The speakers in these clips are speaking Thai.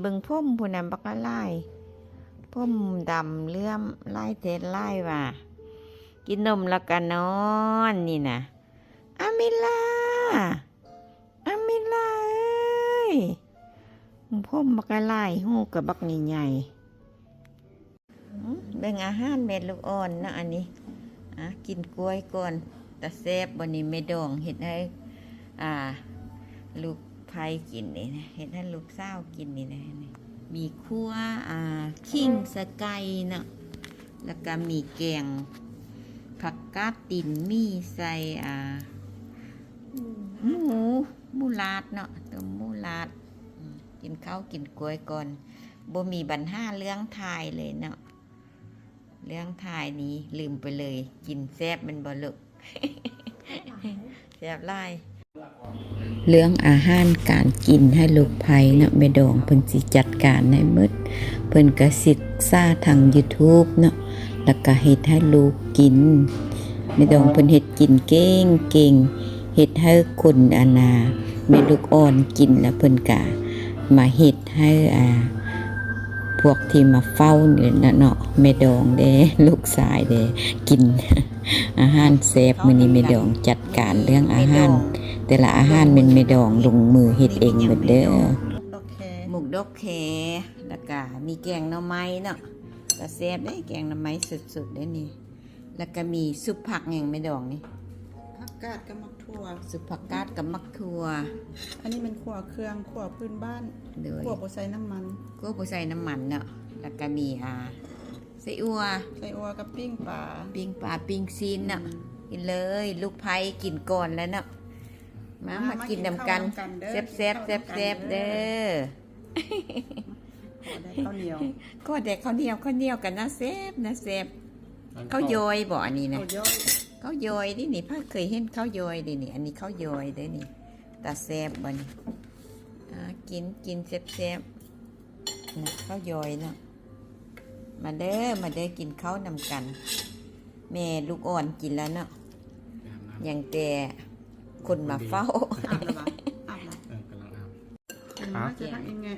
เบิ่งพ่มพุ่นน่ะบักละลายพ่มดำเลื่อมไลายเทศลายว่ะกินนมแล้วก็นอนนี่น่ะอามิลาอามิลาเอ้ยพ่มบักละลายหูกับบักใหญ่ๆเบิ่งอาหารเม็ดลูกอ่อนนะอันนี้อะกินกล้วยก่อนแต่แซ่บบนนี้ไม่ดองเห็ดให้อ่าลูก ไผ่กินนี่นะเห็นให้ลูกเศร้าวกินนี่นะนี่มีคั่วอ่าขิงสะไก่เนาะแล้วก็มีแกงผักกาดตินมีใส่อ่าหมูหมูลาดเนาะตัวหมูลาดกินข้าวกินกล้วยก่อนบ่มีบัญหาเรื่องทายเลยเนาะเรื่องทายนี้ลืมไปเลย กินแซบมันบ่ลึกแซบหลาย เรื่องอาหารการกินให้ลูกไผ่เนาะแม่ดองเพิ่นสิจัดการให้หมดเพิ่นก็ศึกษาทาง YouTube เนาะแล้วก็เฮ็ดให้ลูกกินแม่ดองเพิ่นเฮ็ดกินเก่งเก่งเฮ็ดให้คนอานาแม่ลูกอ่อนกินแล้วเพิ่นก็มาเฮ็ดให้อ่าพวกที่มาเฝ้าเนี่ยนะเนาะแม่ดองเด้ลูกชายเด้กิน อาหารแซ่บมื้อนี้แม่ดองจัดการเรื่องอาหาร แต่ละอาหารเป็นไม่ดองลงมือเฮ็ดเองหมดเด้อโอเคหมกดอกแคแล้วก็มีแกงหน่อไม้เนาะก็แซ่บได้แกงหน่อไม้สุดๆได้นี่ แล้วก็มีซุปผักแห่งไม่ดองนี่ผักกาดกับมักทั่วซุปผักกาดกับมักทัวอันนี้เป็นขั่วเครื่องขั่วพื้นบ้านโดยขั่วบ่ใส่น้ำมันก็บ่ใส่น้ำมันเนาะแล้วก็มีอ่าไส้อั่วใส่อัวกับปิ้งปลาปิ้งปลาปิ้งซีนเนาะกินเลย ลูกไผ่กินก่อนแล้วเนาะ มามากินนำกันแซ่บๆแซ่บๆเด้อขอได้ข้าวเหนียวก็เด็กข้าวเหนียวข้าวเหนียวกันนะเซฟนะเซฟข้าวโยยบ่อันนี้นะข้าวย่อยข้าวโยยดินี่พ่อเคยเห็นข้าวโยยดินี่อันนี้ข้าวโยยเด้อนี่ตาเซฟบ่นี่อ่ากินกินเซฟเซฟนี่ข้าวโยยเนาะมาเด้อมาเด้อกินข้าวนำกัน แม่ลูกอ่อนกินแล้วเนาะอย่างแต่ คนมาเฝ้า อาบแล้วปะอาบแล้วเออกำลังอาบอันนี้จะทำยังไง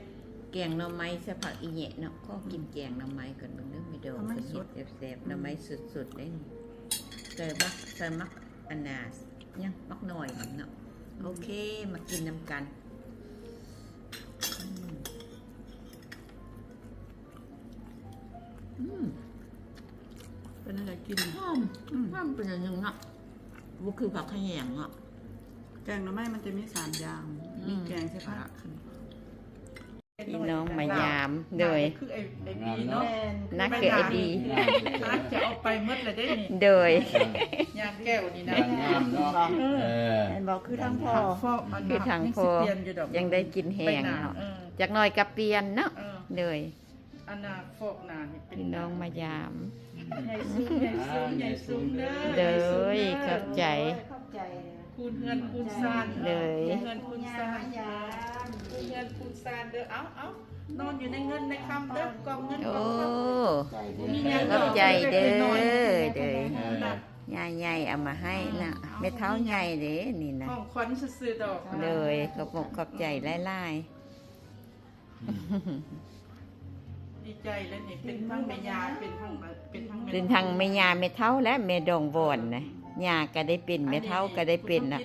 แกงหน่อไม้สะผักอีเหยะเนาะก็กินแกงหน่อไม้ก่อนเบิ่งเด้อมีดอกหน่อไม้เป็นสเห็ดดแซ่บๆหน่อไม้สุดๆได้นี่เจอมักเจอมักอันนาสยังมักหน่อยเนาะโอเคมากินนำกันอืมอืมเป็นอะไรกิน หอมหอมเป็นอย่างหนึงเนาะว่าคือผักขยงเนาะ แกงหน่อไม้มันจะมีสามอย่างอืมมีแกงใช่ปะพี่น้องมายามโดยคือไอ้ไอ้บีเนาะนักคือไอดีนักจะเอาไปหมดเลยได้นี่โดยยางแก้วนี่นะงามเนาะเออเห็นบอกคือทางพ่อฟอกมันคือทางพอเปลี่ยนอยู่ดอกยังได้กินแห้งไปหน้าเนาะเออจากหน่อยกับเปลี่ยนเนาะเออเลยอันน่ะฟอกหนานี่เป็นพี่น้องมายามใหญ่สูงใหญ่สูงใหญ่สูงเด้อเด้ใหญ่สูงยด้เข้าใจ คูณเงินคูณซานเลยคูณเงินคูณซานคูณเงินคูณซานเด้อ เอ้าเอ้านอนอยู่ในเงินในคำเด้อกองเงินกโอ้องคำมีเงินขอบใจเด้อน้อยเด้อเออใหญ่ๆเอามาให้นะเม็ดเท้าใหญ่เด้นี่นะของขวัญซื้อๆดอกเลยขอบมกขอบใจไล่ดีใจแล้วนี่เป็นทั้งแม่ยาเป็นทั้งเป็นทั้งๆแม่เป็นทางแม่ยาเม็ดเท้าและแม่ดองบอนนะ ยาก็ได้เป็นแม่เท่าก็ได้เป็นนะ